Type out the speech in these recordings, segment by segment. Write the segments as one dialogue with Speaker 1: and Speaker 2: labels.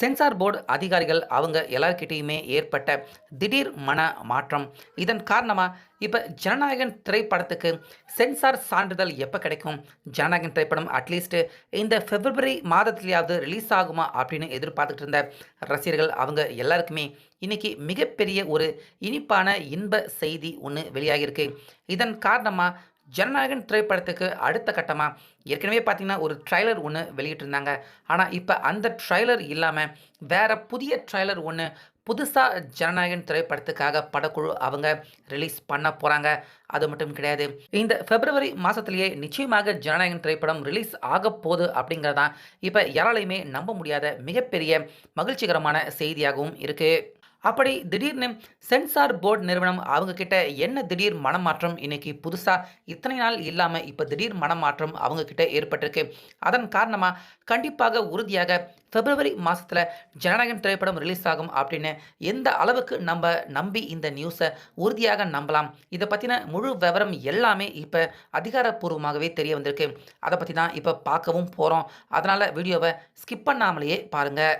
Speaker 1: Censor board அதிகாரிகள் அவங்க எல்லார்கிட்டேயுமே ஏற்பட்ட திடீர் மன மாற்றம். இதன் காரணமாக இப்போ ஜனநாயகன் திரைப்படத்துக்கு சென்சார் சான்றிதழ் எப்போ கிடைக்கும்? ஜனநாயகன் திரைப்படம் அட்லீஸ்ட் இந்த பிப்ரவரி மாதத்துலேயாவது ரிலீஸ் ஆகுமா அப்படின்னு எதிர்பார்த்துட்டு இருந்த ரசிகர்கள் அவங்க எல்லாருக்குமே இன்னைக்கு மிகப்பெரிய ஒரு இனிப்பான இன்ப செய்தி ஒன்று வெளியாகியிருக்கு. இதன் காரணமாக ஜனநாயகன் திரைப்படத்துக்கு அடுத்த கட்டமாக ஏற்கனவே பார்த்திங்கன்னா ஒரு ட்ரைலர் ஒன்று வெளியிட்டிருந்தாங்க. ஆனால் இப்போ அந்த ட்ரைலர் இல்லாமல் வேறு புதிய ட்ரைலர் ஒன்று புதுசாக ஜனநாயகன் திரைப்படத்துக்காக படக்குழு அவங்க ரிலீஸ் பண்ண போகிறாங்க அது மட்டும் கிடையாது. இந்த பிப்ரவரி மாதத்துலேயே நிச்சயமாக ஜனநாயகன் திரைப்படம் ரிலீஸ் ஆக போகுது அப்படிங்கிறதான் இப்போ யாராலையுமே நம்ப முடியாத மிகப்பெரிய மகிழ்ச்சிகரமான செய்தியாகவும் இருக்குது அப்படி திடீர்னு சென்சார் போர்டு நிறுவனம் அவங்க கிட்ட என்ன திடீர் மனமாற்றம்? இன்னைக்கு புதுசாக இத்தனை நாள் இல்லாமல் இப்போ திடீர் மனமாற்றம் அவங்க கிட்ட ஏற்பட்டிருக்கு. அதன் காரணமாக கண்டிப்பாக உறுதியாக பிப்ரவரி மாதத்தில் ஜனநாயகன் திரைப்படம் ரிலீஸ் ஆகும் அப்படின்னு எந்த அளவுக்கு நம்ம நம்பி இந்த நியூஸை உறுதியாக நம்பலாம்? இதை பற்றின முழு விவரம் எல்லாமே இப்போ அதிகாரப்பூர்வமாகவே தெரிய வந்திருக்கு. அதை பற்றி தான் இப்போ பார்க்கவும் போகிறோம் அதனால் வீடியோவை ஸ்கிப் பண்ணாமலேயே பாருங்கள்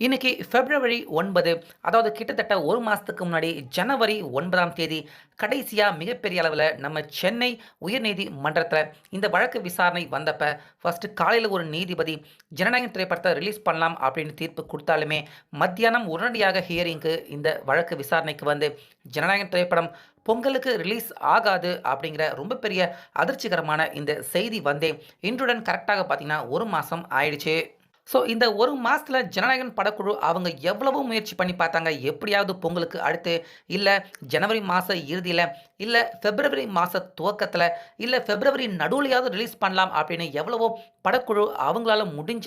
Speaker 1: இன்னைக்கு பிப்ரவரி ஒன்பது அதாவது கிட்டத்தட்ட ஒரு மாதத்துக்கு முன்னாடி ஜனவரி ஒன்பதாம் தேதி கடைசியாக மிகப்பெரிய அளவில் நம்ம சென்னை உயர்நீதிமன்றத்தில் இந்த வழக்கு விசாரணை வந்தப்ப ஃபஸ்ட்டு காலையில் ஒரு நீதிபதி ஜனநாயகம் திரைப்படத்தை ரிலீஸ் பண்ணலாம் அப்படின்னு தீர்ப்பு கொடுத்தாலுமே மத்தியானம் உடனடியாக ஹியரிங்க்கு இந்த வழக்கு விசாரணைக்கு வந்து ஜனநாயகம் திரைப்படம் பொங்கலுக்கு ரிலீஸ் ஆகாது அப்படிங்கிற ரொம்ப பெரிய அதிர்ச்சிகரமான இந்த செய்தி வந்தே இன்றுடன் கரெக்டாக பார்த்தீங்கன்னா ஒரு மாதம் ஆயிடுச்சு. ஸோ இந்த ஒரு மாதத்தில் ஜனநாயகன் படக்குழு அவங்க எவ்வளவோ முயற்சி பண்ணி பார்த்தாங்க? எப்படியாவது பொங்கலுக்கு அடுத்து இல்லை ஜனவரி மாத இறுதியில் இல்லை பிப்ரவரி மாத துவக்கத்தில் இல்லை பிப்ரவரி நடுவுலையாவது ரிலீஸ் பண்ணலாம் அப்படின்னு எவ்வளவோ படக்குழு அவங்களால முடிஞ்ச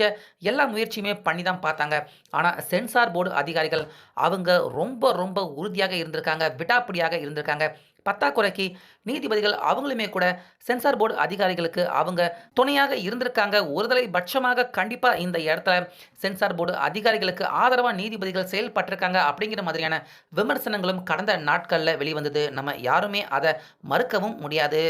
Speaker 1: எல்லா முயற்சியுமே பண்ணி தான் பார்த்தாங்க. ஆனால் சென்சார் போர்டு அதிகாரிகள் அவங்க ரொம்ப ரொம்ப உறுதியாக இருந்திருக்காங்க விடாப்பிடியாக இருந்திருக்காங்க. பத்தாக்குறைக்கு நீதிபதிகள் அவங்களுமே கூட சென்சார் போர்டு அதிகாரிகளுக்கு அவங்க துணையாக இருந்திருக்காங்க. ஒருதலை பட்சமாக கண்டிப்பாக இந்த இடத்துல சென்சார் போர்டு அதிகாரிகளுக்கு ஆதரவாக நீதிபதிகள் செயல்பட்டிருக்காங்க அப்படிங்கிற மாதிரியான விமர்சனங்களும் கடந்த நாட்களில் வெளிவந்தது. நம்ம யாருமே அதை மறுக்கவும் முடியாது.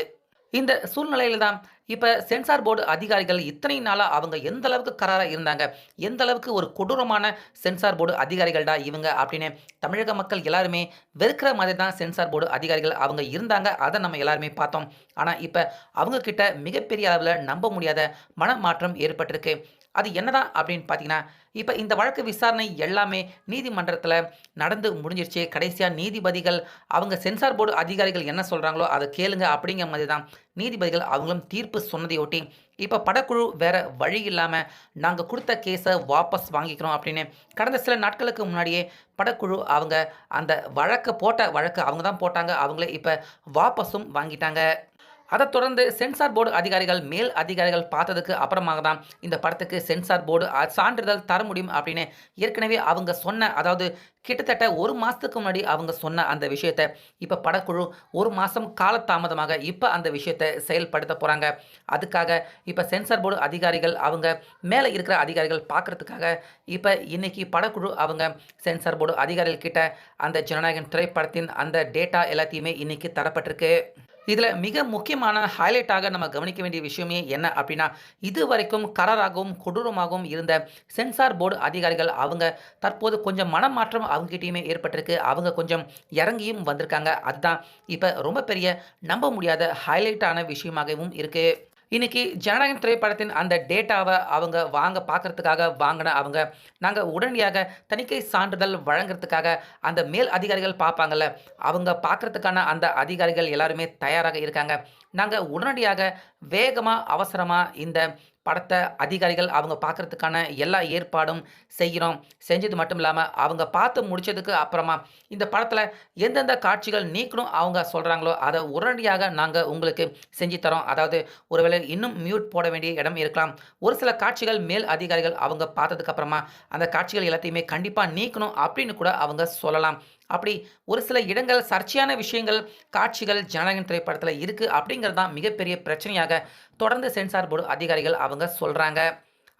Speaker 1: இந்த சூழ்நிலையில் தான் இப்போ சென்சார் போர்டு அதிகாரிகள் இத்தனை நாளாக அவங்க எந்த அளவுக்கு கராராக இருந்தாங்க? எந்த அளவுக்கு ஒரு கொடூரமான சென்சார் போர்டு அதிகாரிகள்டா இவங்க அப்படின்னு தமிழக மக்கள் எல்லாருமே வெறுக்கிற மாதிரி தான் சென்சார் போர்டு அதிகாரிகள் அவங்க இருந்தாங்க. அதை நம்ம எல்லாருமே பார்த்தோம். ஆனால் இப்போ அவங்கக்கிட்ட மிகப்பெரிய அளவில் நம்ப முடியாத மனமாற்றம் ஏற்பட்டிருக்கு. அது என்னதான் அப்படின்னு பார்த்தீங்கன்னா இப்போ இந்த வழக்கு விசாரணை எல்லாமே நீதிமன்றத்தில் நடந்து முடிஞ்சிருச்சு. கடைசியாக நீதிபதிகள் அவங்க சென்சார் போர்டு அதிகாரிகள் என்ன சொல்கிறாங்களோ அதை கேளுங்க அப்படிங்கிற மாதிரி தான் நீதிபதிகள் அவங்களும் தீர்ப்பு சொன்னதையொட்டி இப்போ படக்குழு வேறு வழி இல்லாமல் நாங்கள் கொடுத்த கேஸை வாபஸ் வாங்கிக்கிறோம் அப்படின்னு கடந்த சில நாட்களுக்கு முன்னாடியே படக்குழு அவங்க அந்த வழக்கை போட்ட வழக்கு அவங்க தான் போட்டாங்க. அவங்களே இப்போ வாபஸும் வாங்கிட்டாங்க. அதைத் தொடர்ந்து சென்சார் போர்டு அதிகாரிகள் மேல் அதிகாரிகள் பார்த்ததுக்கு அப்புறமாக தான் இந்த படத்துக்கு சென்சார் போர்டு சான்றிதழ் தர முடியும் அப்படின்னு ஏற்கனவே அவங்க சொன்ன அதாவது கிட்டத்தட்ட ஒரு மாதத்துக்கு முன்னாடி அவங்க சொன்ன அந்த விஷயத்தை இப்போ படக்குழு ஒரு மாதம் காலதாமதமாக இப்போ அந்த விஷயத்தை செயல்படுத்த போகிறாங்க அதுக்காக இப்போ சென்சார் போர்டு அதிகாரிகள் அவங்க மேலே இருக்கிற அதிகாரிகள் பார்க்குறதுக்காக இப்போ இன்னைக்கு படக்குழு அவங்க சென்சார் போர்டு அதிகாரிகள் கிட்ட அந்த ஜனநாயகன் திரைப்படத்தின் அந்த டேட்டா எல்லாத்தையுமே இன்றைக்கி தரப்பட்டிருக்கு. இதில் மிக முக்கியமான ஹைலைட்டாக நம்ம கவனிக்க வேண்டிய விஷயமே என்ன அப்படின்னா இது வரைக்கும் கராராகவும் கொடூரமாகவும் இருந்த சென்சார் போர்டு அதிகாரிகள் அவங்க தற்போது கொஞ்சம் மனமாற்றம் அவங்ககிட்டயுமே ஏற்பட்டிருக்கு. அவங்க கொஞ்சம் இறங்கியும் வந்திருக்காங்க. அதுதான் இப்போ ரொம்ப பெரிய நம்ப முடியாத ஹைலைட்டான விஷயமாகவும் இருக்குது இன்றைக்கி ஜனநாயகம் திரைப்படத்தின் அந்த டேட்டாவை அவங்க வாங்க பார்க்கறதுக்காக வாங்கின அவங்க நாங்கள் உடனடியாக தணிக்கை சான்றிதழ் வழங்குறதுக்காக அந்த மேல் அதிகாரிகள் பார்ப்பாங்கல்ல அவங்க பார்க்கறதுக்கான அந்த அதிகாரிகள் எல்லாருமே தயாராக இருக்காங்க. நாங்கள் உடனடியாக வேகமாக அவசரமாக இந்த படத்தை அதிகாரிகள் அவங்க பார்க்கறதுக்கான எல்லா ஏற்பாடும் செய்கிறோம். செஞ்சது மட்டும் இல்லாமல் அவங்க பார்த்து முடித்ததுக்கு அப்புறமா இந்த படத்தில் எந்தெந்த காட்சிகள் நீக்கணும் அவங்க சொல்கிறாங்களோ அதை உடனடியாக நாங்கள் உங்களுக்கு செஞ்சு தரோம். அதாவது ஒருவேளை இன்னும் மியூட் போட வேண்டிய இடம் இருக்கலாம். ஒரு சில காட்சிகள் மேல் அதிகாரிகள் அவங்க பார்த்ததுக்கப்புறமா அந்த காட்சிகள் எல்லாத்தையுமே கண்டிப்பாக நீக்கணும் அப்படின்னு கூட அவங்க சொல்லலாம். அப்படி ஒரு சில இடங்கள் சர்ச்சையான விஷயங்கள் காட்சிகள் ஜனநாயகன் திரைப்படத்தில் இருக்குது அப்படிங்கிறது தான் மிகப்பெரிய பிரச்சனையாக தொடர்ந்து சென்சார் போர்டு அதிகாரிகள் அவங்க சொல்கிறாங்க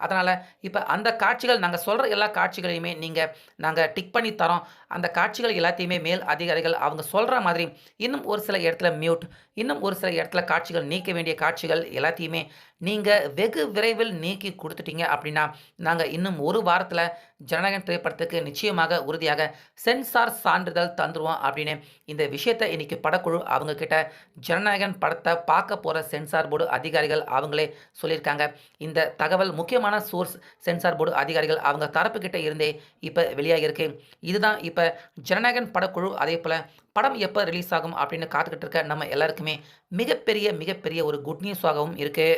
Speaker 1: அதனால் இப்போ அந்த காட்சிகள் நாங்கள் சொல்கிற எல்லா காட்சிகளையுமே நீங்கள் நாங்கள் டிக் பண்ணி தரோம். அந்த காட்சிகள் எல்லாத்தையுமே மேல் அதிகாரிகள் அவங்க சொல்கிற மாதிரி இன்னும் ஒரு சில இடத்துல மியூட் இன்னும் ஒரு சில இடத்துல காட்சிகள் நீக்க வேண்டிய காட்சிகள் எல்லாத்தையுமே நீங்கள் வெகு விரைவில் நீக்கி கொடுத்துட்டீங்க அப்படின்னா நாங்கள் இன்னும் ஒரு வாரத்தில் ஜனநாயகன் திரைப்படத்துக்கு நிச்சயமாக உறுதியாக சென்சார் சான்றிதழ் தந்துருவோம் அப்படின்னு இந்த விஷயத்தை இன்றைக்கி படக்குழு அவங்கக்கிட்ட ஜனநாயகன் படத்தை பார்க்க போகிற சென்சார் போர்டு அதிகாரிகள் அவங்களே சொல்லியிருக்காங்க. இந்த தகவல் முக்கியமான சோர்ஸ் சென்சார் போர்டு அதிகாரிகள் அவங்க தரப்புக்கிட்ட இருந்தே இப்போ வெளியாகியிருக்கு. இதுதான் இப்போ ஜனநாயகன் படக்குழு அதே போல் படம் எப்போ ரிலீஸ் ஆகும் அப்படின்னு காத்துக்கிட்டு இருக்க நம்ம எல்லாருக்குமே மிகப்பெரிய மிகப்பெரிய ஒரு குட் நியூஸாகவும் இருக்குது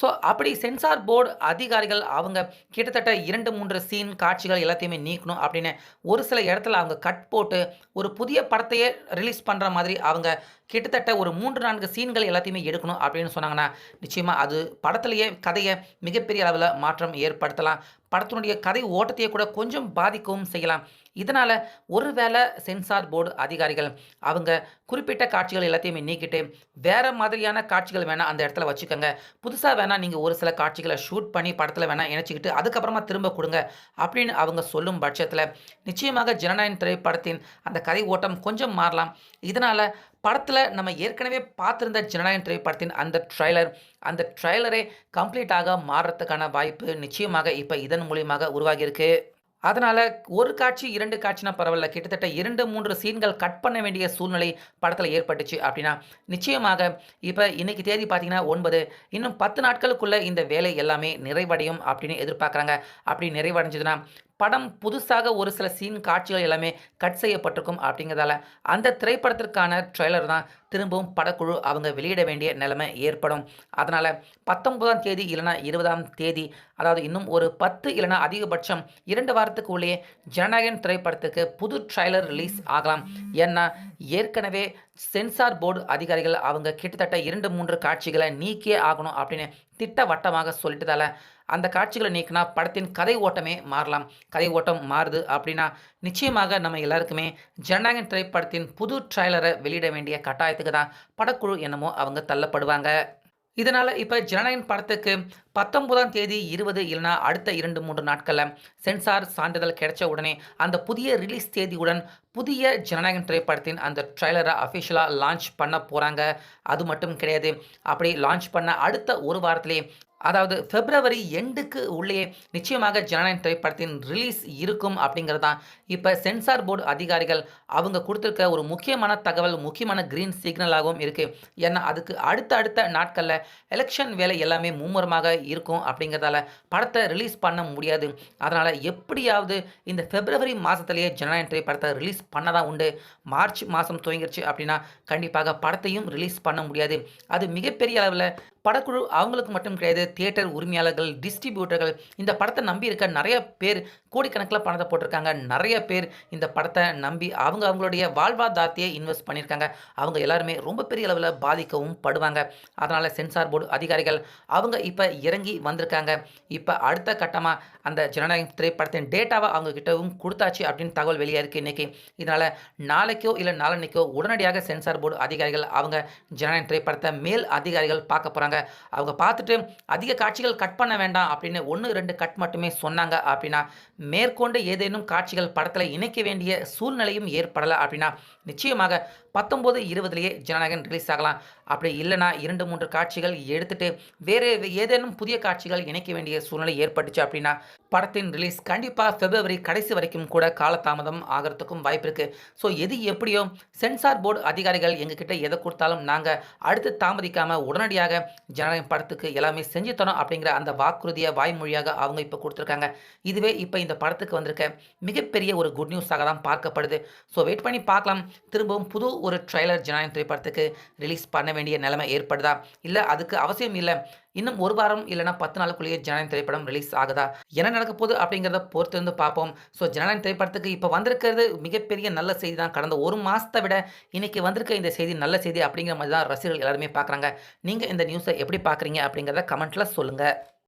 Speaker 1: ஸோ அப்படி சென்சார் போர்டு அதிகாரிகள் அவங்க கிட்டத்தட்ட இரண்டு மூன்று சீன் காட்சிகள் எல்லாத்தையுமே நீக்கணும் அப்படின்னு ஒரு சில இடத்துல அவங்க கட் போட்டு ஒரு புதிய படத்தையே ரிலீஸ் பண்ணுற மாதிரி அவங்க கிட்டத்தட்ட ஒரு மூன்று நான்கு சீன்கள் எல்லாத்தையுமே எடுக்கணும் அப்படின்னு சொன்னாங்கன்னா நிச்சயமாக அது படத்துலேயே கதையை மிகப்பெரிய அளவில் மாற்றம் ஏற்படுத்தலாம். படத்தினுடைய கதை ஓட்டத்தையே கூட கொஞ்சம் பாதிக்கவும் செய்யலாம். இதனால் ஒருவேளை சென்சார் போர்டு அதிகாரிகள் அவங்க குறிப்பிட்ட காட்சிகள் எல்லாத்தையுமே நீக்கிட்டு வேறு மாதிரியான காட்சிகள் வேணால் அந்த இடத்துல வச்சுக்கோங்க. புதுசாக வேணால் நீங்கள் ஒரு சில காட்சிகளை ஷூட் பண்ணி படத்தில் வேணால் இணைச்சிக்கிட்டு அதுக்கப்புறமா திரும்ப கொடுங்க அப்படின்னு அவங்க சொல்லும் பட்சத்தில் நிச்சயமாக ஜனநாயகன் திரைப்படத்தின் அந்த கதை ஓட்டம் கொஞ்சம் மாறலாம். இதனால் படத்தில் நம்ம ஏற்கனவே பார்த்துருந்த ஜனநாயகன் திரைப்படத்தின் அந்த ட்ரைலர் அந்த ட்ரைலரே கம்ப்ளீட்டாக மாறுறதுக்கான வாய்ப்பு நிச்சயமாக இப்போ இதன் மூலியமாக உருவாகியிருக்கு. அதனால் ஒரு காட்சி இரண்டு காட்சினா பரவாயில்ல. கிட்டத்தட்ட இரண்டு மூன்று சீன்கள் கட் பண்ண வேண்டிய சூழ்நிலை படத்தில் ஏற்பட்டுச்சு அப்படின்னா நிச்சயமாக இப்போ இன்றைக்கி தேதி பார்த்தீங்கன்னா ஒன்பது. இன்னும் பத்து நாட்களுக்குள்ளே இந்த வேலை எல்லாமே நிறைவடையும் அப்படின்னு எதிர்பார்க்குறாங்க. அப்படி நிறைவடைஞ்சதுன்னா படம் புதுசாக ஒரு சில சீன் காட்சிகள் எல்லாமே கட் செய்யப்பட்டிருக்கும் அப்படிங்கிறதால அந்த திரைப்படத்திற்கான ட்ரெய்லர் தான் திரும்பவும் படக்குழு அவங்க வெளியிட வேண்டிய நிலைமை ஏற்படும். அதனால் பத்தொன்பதாம் தேதி இல்லைனா இருபதாம் தேதி அதாவது இன்னும் ஒரு பத்து இல்லைனா அதிகபட்சம் இரண்டு வாரத்துக்கு உள்ளே ஜனநாயகன் திரைப்படத்துக்கு புது ட்ரைலர் ரிலீஸ் ஆகலாம். ஏன்னா ஏற்கனவே சென்சார் போர்டு அதிகாரிகள் அவங்க கிட்டத்தட்ட இரண்டு மூன்று காட்சிகளை நீக்கியே ஆகணும் அப்படின்னு திட்டவட்டமாக சொல்லிட்டதால அந்த காட்சிகளை நீக்கினா படத்தின் கதை ஓட்டமே மாறலாம். கதை ஓட்டம் மாறுது அப்படின்னா நிச்சயமாக நம்ம எல்லாருக்குமே ஜனநாயகன் திரைப்படத்தின் புது ட்ரைலரை வெளியிட வேண்டிய கட்டாயத்துக்கு தான் படக்குழு என்னமோ அவங்க தள்ளப்படுவாங்க. இதனால் இப்போ ஜனநாயகன் படத்துக்கு பத்தொன்பதாம் தேதி இருபது இல்லைனா அடுத்த இரண்டு மூன்று நாட்களில் சென்சார் சான்றிதழ் கிடைச்ச உடனே அந்த புதிய ரிலீஸ் தேதியுடன் புதிய ஜனநாயகன் திரைப்படத்தின் அந்த ட்ரைலரை அஃபிஷியலாக லான்ச் பண்ண போகிறாங்க அது மட்டும் கிடையாது. அப்படி லான்ச் பண்ண அடுத்த ஒரு வாரத்திலே அதாவது பிப்ரவரி எண்டுக்கு உள்ளே நிச்சயமாக ஜனநாயகன் திரைப்படத்தின் ரிலீஸ் இருக்கும் அப்படிங்கிறது தான் இப்போ சென்சார் போர்டு அதிகாரிகள் அவங்க கொடுத்துருக்க ஒரு முக்கியமான தகவல் முக்கியமான க்ரீன் சிக்னலாகவும் இருக்குது ஏன்னா அதுக்கு அடுத்த அடுத்த நாட்களில் எலெக்ஷன் வேலை எல்லாமே மும்முரமாக இருக்கும் அப்படிங்கிறதால படத்தை ரிலீஸ் பண்ண முடியாது. அதனால் எப்படியாவது இந்த பிப்ரவரி மாதத்துலேயே ஜனநாயகன் படத்தை ரிலீஸ் பண்ண தான் உண்டு. மார்ச் மாதம் துவங்கிருச்சு அப்படின்னா கண்டிப்பாக படத்தையும் ரிலீஸ் பண்ண முடியாது. அது மிகப்பெரிய அளவில் படக்குழு அவங்களுக்கு மட்டும் கிடையாது தியேட்டர் உரிமையாளர்கள் டிஸ்ட்ரிபியூட்டர்கள் இந்த படத்தை நம்பி இருக்க நிறைய பேர் கோடிக்கணக்கில் பணத்தை போட்டிருக்காங்க. நிறைய பேர் இந்த படத்தை நம்பி அவங்க அவங்களுடைய வாழ்வாதாரத்தையே இன்வெஸ்ட் பண்ணியிருக்காங்க. அவங்க எல்லாருமே ரொம்ப பெரிய அளவில் பாதிக்கவும் படுவாங்க. அதனால் சென்சார் போர்டு அதிகாரிகள் அவங்க இப்போ இறங்கி வந்திருக்காங்க. இப்போ அடுத்த கட்டமாக அந்த ஜனநாயகம் திரைப்படத்தின் டேட்டாவை அவங்க கிட்டவும் கொடுத்தாச்சு அப்படின்னு தகவல் வெளியாக இருக்குது இன்றைக்கி இதனால் நாளைக்கோ இல்லை நாளன்னைக்கோ உடனடியாக சென்சார் போர்டு அதிகாரிகள் அவங்க ஜனநாயகம் திரைப்படத்தை மேல் அதிகாரிகள் பார்க்க போகிறாங்க அவங்க பார்த்துட்டு அதிக காட்சிகள் கட் பண்ண வேண்டாம் அப்படின்னு ஒன்று ரெண்டு கட் மட்டுமே சொன்னாங்க. அப்படின்னா மேற்கொண்டு ஏதேனும் காட்சிகள் படத்தில் இணைக்க வேண்டிய சூழ்நிலையும் ஏற்படலை. அப்படின்னா நிச்சயமாக பத்தொம்போது இருபதுலேயே ஜனநாயகன் ரிலீஸ் ஆகலாம். அப்படி இல்லைனா இரண்டு மூன்று காட்சிகள் எடுத்துட்டு வேறு ஏதேனும் புதிய காட்சிகள் இணைக்க வேண்டிய சூழ்நிலை ஏற்பட்டுச்சு அப்படின்னா படத்தின் ரிலீஸ் கண்டிப்பாக பிப்ரவரி கடைசி வரைக்கும் கூட காலதாமதம் ஆகிறதுக்கும் வாய்ப்பு இருக்குது ஸோ எது எப்படியோ சென்சார் போர்டு அதிகாரிகள் எங்ககிட்ட எதை கொடுத்தாலும் நாங்கள் அடுத்து தாமதிக்காமல் உடனடியாக ஜனநாயகம் படத்துக்கு எல்லாமே செஞ்சு தரோம் அப்படிங்கிற அந்த வாக்குறுதியை வாய்மொழியாக அவங்க இப்போ கொடுத்துருக்காங்க. இதுவே இப்போ இந்த படத்துக்கு வந்திருக்க மிகப்பெரிய ஒரு குட் நியூஸாக தான் பார்க்கப்படுது. ஸோ வெயிட் பண்ணி பார்க்கலாம். திரும்பவும் புது ஒரு ட்ரைலர் ஜனநாயகம் திரைப்படத்துக்கு ரிலீஸ் பண்ண வேண்டிய நிலைமை ஏற்படுதா? இல்லை அதுக்கு அவசியம் இல்லை. இன்னும் ஒரு வாரம் இல்லைனா பத்து நாளுக்குள்ளேயே ஜனநாயகம் திரைப்படம் ரிலீஸ் ஆகுதா? என்ன நடக்க போகுது அப்படிங்கிறத பொறுத்து இருந்து பார்ப்போம். ஸோ ஜனநாயகம் திரைப்படத்துக்கு இப்போ வந்திருக்கிறது மிகப்பெரிய நல்ல செய்தி தான் கடந்த ஒரு மாதத்தை விட இன்னைக்கு வந்திருக்க இந்த செய்தி நல்ல செய்தி அப்படிங்கிற மாதிரி தான் ரசிகர்கள் எல்லாருமே பார்க்குறாங்க. நீங்கள் இந்த நியூஸை எப்படி பார்க்குறீங்க அப்படிங்கிறத கமெண்ட்டில் சொல்லுங்கள்